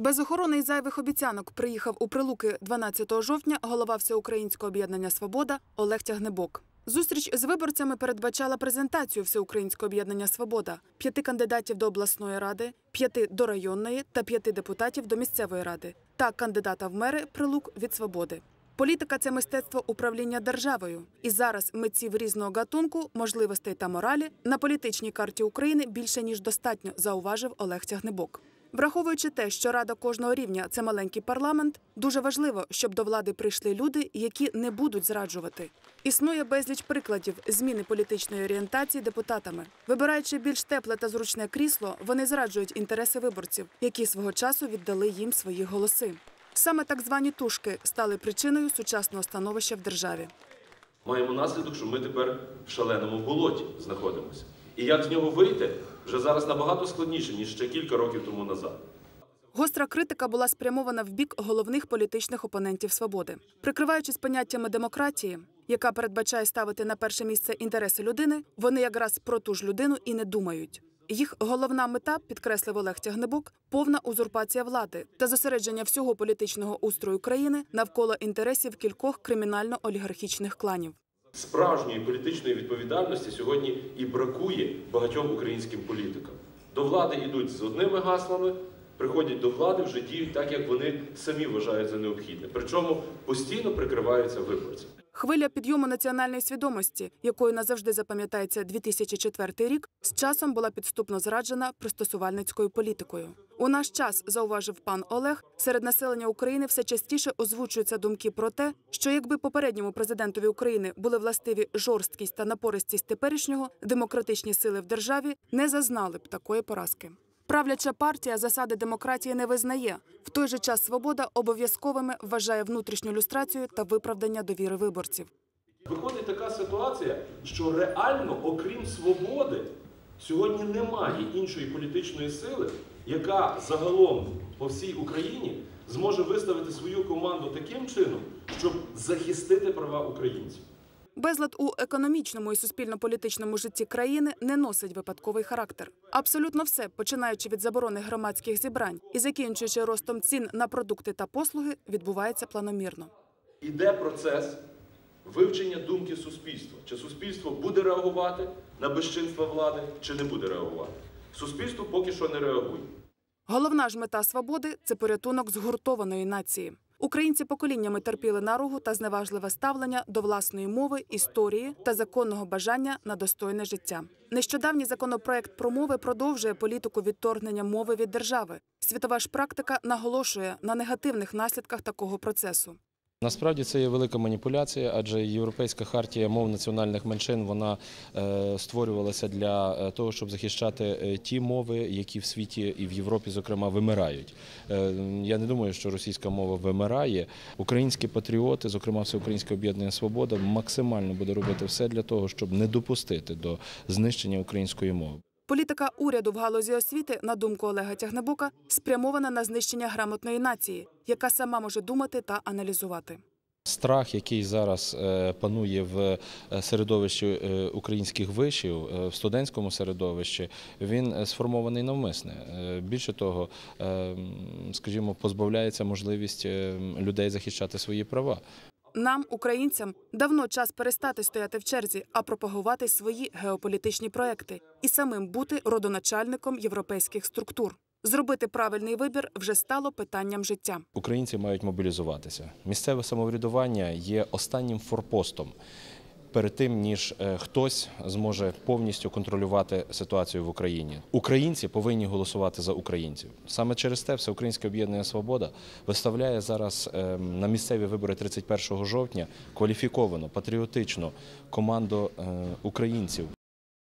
Без охорони і зайвих обіцянок приїхав у Прилуки 12 жовтня голова Всеукраїнського об'єднання Свобода Олег Тягнебок. Зустріч з виборцями передбачала презентацію Всеукраїнського об'єднання Свобода, п'яти кандидатів до обласної ради, п'яти до районної та п'яти депутатів до місцевої ради та кандидата в мери Прилук від Свободи. Політика це мистецтво управління державою. І зараз митців різного гатунку, можливостей та моралі на політичній карті України більше ніж достатньо, зауважив Олег Тягнебок. Враховуючи те, що рада кожного рівня це маленький парламент, дуже важливо, щоб до влади прийшли люди, які не будуть зраджувати. Існує безліч прикладів зміни політичної орієнтації депутатами. Вибираючи більш тепле та зручне крісло, вони зраджують інтереси виборців, які свого часу віддали їм свої голоси. Саме так звані тушки стали причиною сучасного становища в державі. маємо наслідок, що ми тепер в шаленому болоті знаходимося. І як з нього вийти, вже зараз набагато складніше, ніж ще кілька років тому назад. Гостра критика була спрямована в бік головних політичних опонентів свободи, прикриваючись поняттями демократії, яка передбачає ставити на перше місце інтереси людини. Вони якраз про ту ж людину і не думають. Їх головна мета, підкреслив Олег Тягнебок, повна узурпація влади та зосередження всього політичного устрою країни навколо інтересів кількох кримінально-олігархічних кланів. Справжньої політичної відповідальності сьогодні і бракує багатьом українським політикам. До влади йдуть з одними гаслами, приходять до влади, вже діють так, як вони самі вважають за необхідне. Причому постійно прикриваються виборцями. Хвиля підйому національної свідомості, якою назавжди запам'ятається 2004 рік, з часом була підступно зраджена пристосувальницькою політикою. У наш час, зауважив пан Олег, серед населення України все частіше озвучуються думки про те, що якби попередньому президентові України були властиві жорсткість та напористість теперішнього, демократичні сили в державі не зазнали б такої поразки. Правляча партія засади демократії не визнає. В той же час свобода обов'язковими вважає внутрішню люстрацію та виправдання довіри виборців. Виходить така ситуація, що реально, окрім свободи, сьогодні немає іншої політичної сили, яка загалом по всій Україні зможе виставити свою команду таким чином, щоб захистити права українців. Безлад у економічному і суспільно-політичному житті країни не носить випадковий характер. Абсолютно все, починаючи від заборони громадських зібрань і закінчуючи ростом цін на продукти та послуги, відбувається планомірно. Іде процес вивчення думки суспільства. Чи суспільство буде реагувати на безчинства влади, чи не буде реагувати. Суспільство поки що не реагує. Головна ж мета свободи це порятунок згуртованої нації. Українці поколіннями терпіли наругу та зневажливе ставлення до власної мови, історії та законного бажання на достойне життя. Нещодавній законопроект про мови продовжує політику відторгнення мови від держави. Світова ж практика наголошує на негативних наслідках такого процесу. Насправді це є велика маніпуляція, адже Європейська хартія мов національних меншин вона е, створювалася для е, того, щоб захищати е, ті мови, які в світі і в Європі, зокрема, вимирають. Я не думаю, що російська мова вимирає. Українські патріоти, зокрема Всеукраїнське об'єднання Свобода, максимально буде робити все для того, щоб не допустити до знищення української мови. Політика уряду в галузі освіти, на думку Олега Тягнебока, спрямована на знищення грамотної нації, яка сама може думати та аналізувати. Страх, який зараз е, панує в е, середовищі е, українських вишів, в студентському середовищі, він сформований навмисне. Більше того, скажімо, позбавляється можливість людей захищати свої права. Нам, українцям, давно час перестати стояти в черзі, а пропагувати свої геополітичні проекти і самим бути родоначальником європейських структур. Зробити правильний вибір вже стало питанням життя. Українці мають мобілізуватися. Місцеве самоврядування є останнім форпостом. Перед тим ніж е, хтось зможе повністю контролювати ситуацію в Україні, українці повинні голосувати за українців. Саме через те, Всеукраїнське об'єднання Свобода виставляє зараз е, на місцеві вибори 31 жовтня кваліфіковану патріотичну команду е, українців.